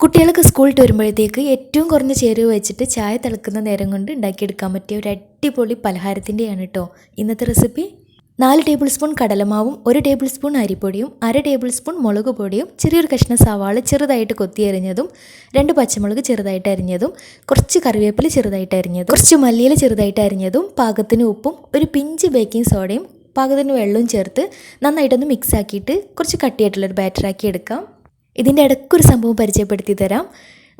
കുട്ടികളൊക്കെ സ്കൂളിൽ വരുമ്പോഴത്തേക്ക് ഏറ്റവും കുറഞ്ഞ ചേരുവ വെച്ചിട്ട് ചായ തിളക്കുന്ന നേരം കൊണ്ട് ഉണ്ടാക്കിയെടുക്കാൻ പറ്റിയ ഒരു അടിപൊളി പലഹാരത്തിന്റെയാണ് കേട്ടോ ഇന്നത്തെ റെസിപ്പി നാല് ടേബിൾ സ്പൂൺ കടലമാവും ഒരു ടേബിൾ സ്പൂൺ അരിപ്പൊടിയും അര ടേബിൾ സ്പൂൺ മുളക് പൊടിയും ചെറിയൊരു കഷ്ണം സവാള ചെറുതായിട്ട് കൊത്തി അരിഞ്ഞതും രണ്ട് പച്ചമുളക് ചെറുതായിട്ട് അരിഞ്ഞതും കുറച്ച് കറിവേപ്പില ചെറുതായിട്ട് അരിഞ്ഞതും കുറച്ച് മല്ലിയില ചെറുതായിട്ട് അരിഞ്ഞതും പാകത്തിന് ഉപ്പും ഒരു പിഞ്ച് ബേക്കിംഗ് സോഡയും പാകത്തിന് വെള്ളവും ചേർത്ത് നന്നായിട്ടൊന്ന് മിക്സ് ആക്കിയിട്ട് കുറച്ച് കട്ടിയായിട്ടുള്ളൊരു ബാറ്ററാക്കി എടുക്കാം. ഇതിന്റെ ഇടയ്ക്കൊരു സംഭവം പരിചയപ്പെടുത്തി തരാം.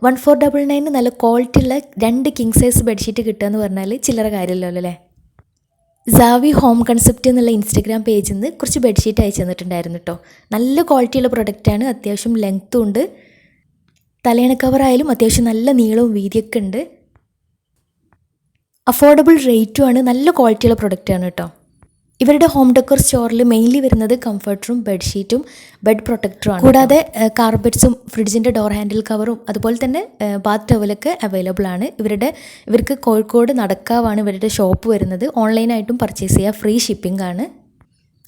വൺ ഫോർ ഡബിൾ നയന് നല്ല ക്വാളിറ്റി ഉള്ള രണ്ട് കിങ് സൈസ് ബെഡ്ഷീറ്റ് കിട്ടുക എന്ന് പറഞ്ഞാൽ ചില്ലറ കാര്യമല്ലോ അല്ലേ? സാവി ഹോം കൺസെപ്റ്റ് എന്നുള്ള ഇൻസ്റ്റഗ്രാം പേജിൽ നിന്ന് കുറച്ച് ബെഡ്ഷീറ്റ് അയച്ചു തന്നിട്ടുണ്ടായിരുന്നു കേട്ടോ നല്ല ക്വാളിറ്റിയുള്ള പ്രൊഡക്റ്റാണ് അത്യാവശ്യം ലെങ്ത്തും ഉണ്ട്. തലയണ കവറായാലും അത്യാവശ്യം നല്ല നീളവും വീതിയൊക്കെ ഉണ്ട്. അഫോർഡബിൾ റേറ്റുമാണ് നല്ല ക്വാളിറ്റിയുള്ള പ്രൊഡക്റ്റാണ് കേട്ടോ ഇവരുടെ ഹോം ഡെക്കർ സ്റ്റോറിൽ മെയിൻലി വരുന്നത് കംഫർട്ടറും ബെഡ്ഷീറ്റും ബെഡ് പ്രൊട്ടക്ടറും ആണ് കൂടാതെ കാർബെറ്റ്സും ഫ്രിഡ്ജിന്റെ ഡോർ ഹാൻഡിൽ കവറും അതുപോലെ തന്നെ ബാത്ത് ടവലൊക്കെ അവൈലബിൾ ആണ്. ഇവരുടെ ഇവർക്ക് കോഴിക്കോട് നടക്കാവാണ് ഇവരുടെ ഷോപ്പ് വരുന്നത്. ഓൺലൈനായിട്ടും പർച്ചേസ് ചെയ്യുക ഫ്രീ ഷിപ്പിംഗ് ആണ്.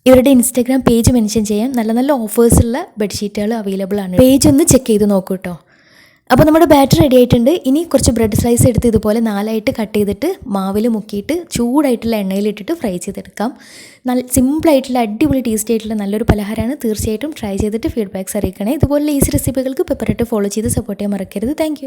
ഇവരുടെ ഇൻസ്റ്റാഗ്രാം പേജ് മെൻഷൻ ചെയ്യാം നല്ല നല്ല ഓഫേഴ്സുള്ള ബെഡ്ഷീറ്റുകൾ അവൈലബിൾ ആണ്. പേജ് ഒന്ന് ചെക്ക് ചെയ്ത് നോക്കൂ കേട്ടോ. അപ്പോൾ നമ്മുടെ ബാറ്റർ റെഡി ആയിട്ടുണ്ട്. ഇനി കുറച്ച് ബ്രെഡ് സ്ലൈസ് എടുത്ത് ഇതുപോലെ നാലായിട്ട് കട്ട് ചെയ്തിട്ട് മാവിൽ മുക്കിയിട്ട് ചൂടായിട്ടുള്ള എണ്ണയിലിട്ടിട്ട് ഫ്രൈ ചെയ്തെടുക്കാം. നല്ല സിമ്പിളായിട്ടുള്ള അടിപൊളി ടേസ്റ്റി ആയിട്ടുള്ള നല്ലൊരു പലഹാരമാണ്. തീർച്ചയായിട്ടും ട്രൈ ചെയ്തിട്ട് ഫീഡ്ബാക്ക്സ് അറിയിക്കണേ. ഇതുപോലെ ഈസി റെസിപ്പികൾക്ക് പെപ്പറായിട്ട് ഫോളോ ചെയ്ത് സപ്പോർട്ട് ചെയ്യാൻ മറക്കരുത്. താങ്ക്